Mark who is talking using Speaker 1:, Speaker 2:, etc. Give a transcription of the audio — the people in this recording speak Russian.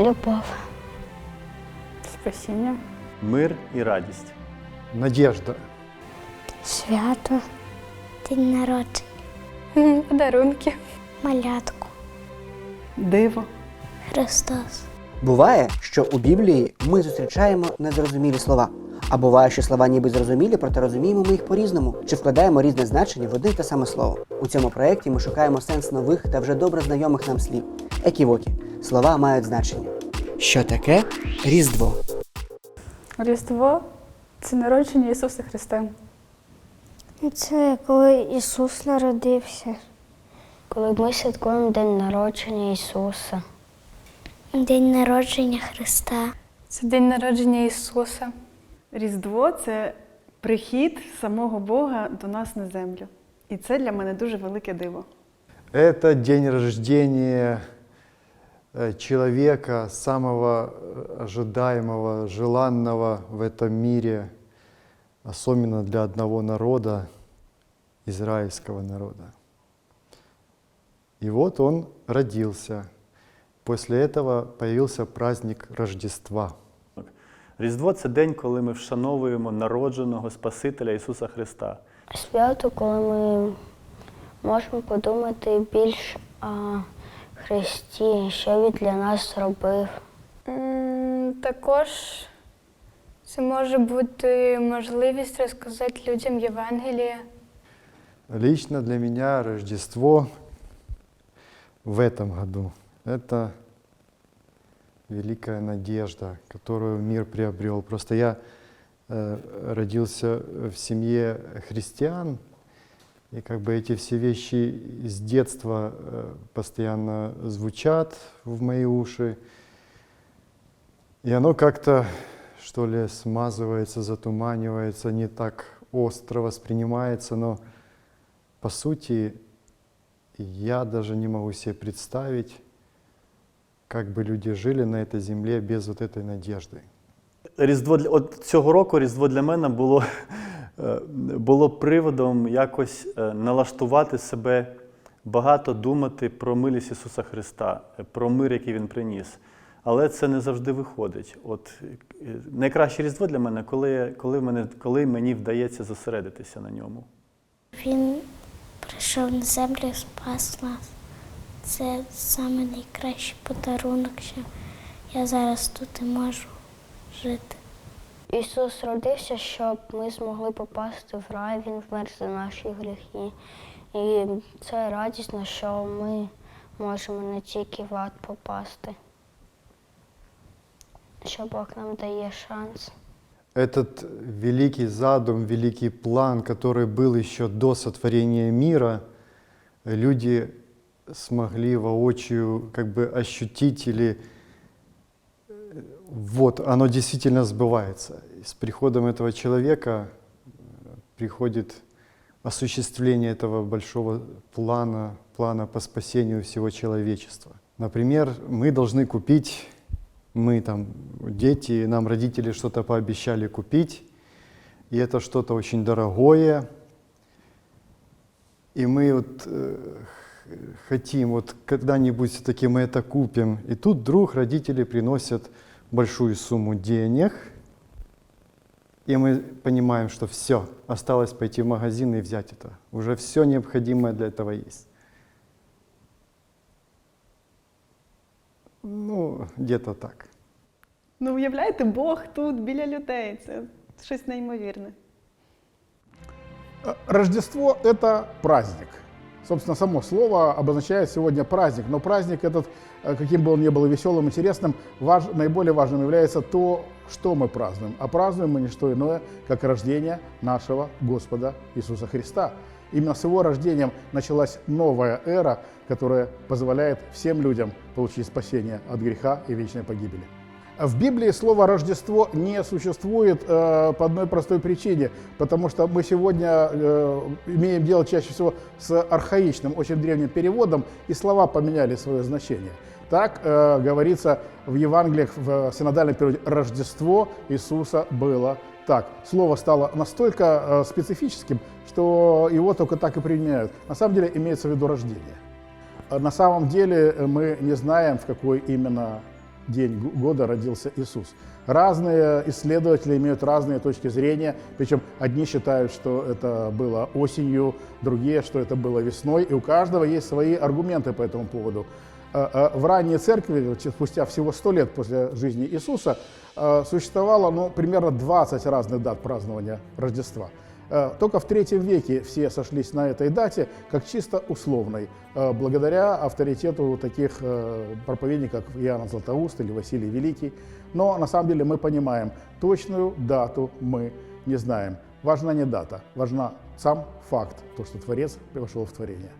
Speaker 1: Любов.
Speaker 2: Спасіння.
Speaker 3: Мир і радість.
Speaker 4: Надежда.
Speaker 1: Свято. День народження.
Speaker 2: Подарунки.
Speaker 1: Малятку.
Speaker 2: Диво.
Speaker 1: Христос.
Speaker 5: Буває, що у Біблії ми зустрічаємо незрозумілі слова. А буває, що слова ніби зрозумілі, проте розуміємо ми їх по-різному, чи вкладаємо різне значення в одне те саме слово. У цьому проєкті ми шукаємо сенс нових та вже добре знайомих нам слів. Еківокі. Слова мають значення. Що таке Різдво?
Speaker 2: Різдво це народження Ісуса Христа.
Speaker 1: Це коли Ісус народився. Коли ми святкуємо День народження Ісуса. День народження Христа.
Speaker 2: Це день народження Ісуса. Різдво це прихід самого Бога до нас на землю. І це для мене дуже велике диво.
Speaker 4: Это день рождения человека, самого э, ожидаемого, желанного в этом мире, особенно для одного народа, израильского народа. И вот он родился. После этого появился праздник Рождества.
Speaker 3: Різдво це день, коли ми вшановуємо народженого Спасителя Ісуса Христа.
Speaker 1: Свято, коли ми можемо подумати більш о Христі, що Він для нас зробив.
Speaker 2: Також це може бути можливість розказати людям Євангеліє.
Speaker 4: Лично для меня Рождество в этом году – это великая надежда, которую мир приобрел. Просто я э, родился в семье христиан, и как бы эти все вещи с детства э, постоянно звучат в мои уши, и оно как-то, что ли, смазывается, затуманивается, не так остро воспринимается, но по сути, я даже не могу себе представить, как бы люди жили на этой земле без вот этой надежды.
Speaker 3: Різдво для от цього року Різдво для мене було, було приводом якось е, налаштувати себе, багато думати про милість Ісуса Христа, е, про мир, який Він приніс. Але це не завжди виходить. От е, найкраще Різдво для мене, коли, коли, мене, коли мені вдається зосередитися на ньому.
Speaker 1: Він прийшов на землю спас нас. Це саме найкращий подарунок, що я зараз тут і можу жити. Ісус родився, щоб ми змогли попасти в рай, Він вмер за наші гріхи. І це радісно, що ми можемо не тільки в ад попасти, що Бог нам дає шанс.
Speaker 4: Этот великий задум, великий план, который был еще до сотворения мира, люди смогли воочию как бы ощутить или э, вот оно действительно сбывается. С приходом этого человека э, приходит осуществление этого большого плана, плана по спасению всего человечества. Например, мы должны купить, мы там, дети, нам родители что-то пообещали купить, и это что-то очень дорогое, и мы вот э, хотим, вот когда-нибудь все-таки мы это купим, и тут вдруг родители приносят большую сумму денег, и мы понимаем, что все, осталось пойти в магазин и взять это. Уже все необходимое для этого есть. Ну, где-то так.
Speaker 2: Ну, уявляєте, Бог тут біля людей. Це щось неймовірне.
Speaker 6: Э, Рождество – это праздник. Собственно, само слово обозначает сегодня праздник, но праздник этот, э, каким бы он ни был веселым, интересным, важ- наиболее важным является то, что мы празднуем. А празднуем мы не что иное, как рождение нашего Господа Иисуса Христа. Именно с его рождением началась новая эра, которая позволяет всем людям получить спасение от греха и вечной погибели. В Библии слово «Рождество» не существует э, по одной простой причине, потому что мы сегодня э, имеем дело чаще всего с архаичным, очень древним переводом, и слова поменяли свое значение. Так э, говорится в Евангелиях в синодальном переводе «Рождество Иисуса было так». Слово стало настолько э, специфическим, что его только так и применяют. На самом деле имеется в виду рождение. А На самом деле э, мы не знаем, в какой именно день года родился Иисус. Разные исследователи имеют разные точки зрения, причем одни считают, что это было осенью, другие, что это было весной, и у каждого есть свои аргументы по этому поводу. Э, э, В ранней церкви, спустя всего 100 лет после жизни Иисуса, э, существовало ну, примерно 20 разных дат празднования Рождества. Э, Только в третьем веке все сошлись на этой дате как чисто условной, э, благодаря авторитету таких э, проповедников, как Иоанн Златоуст или Василий Великий. Но на самом деле мы понимаем, точную дату мы не знаем. Важна не дата, важна сам факт, то, что Творец пришел в творение.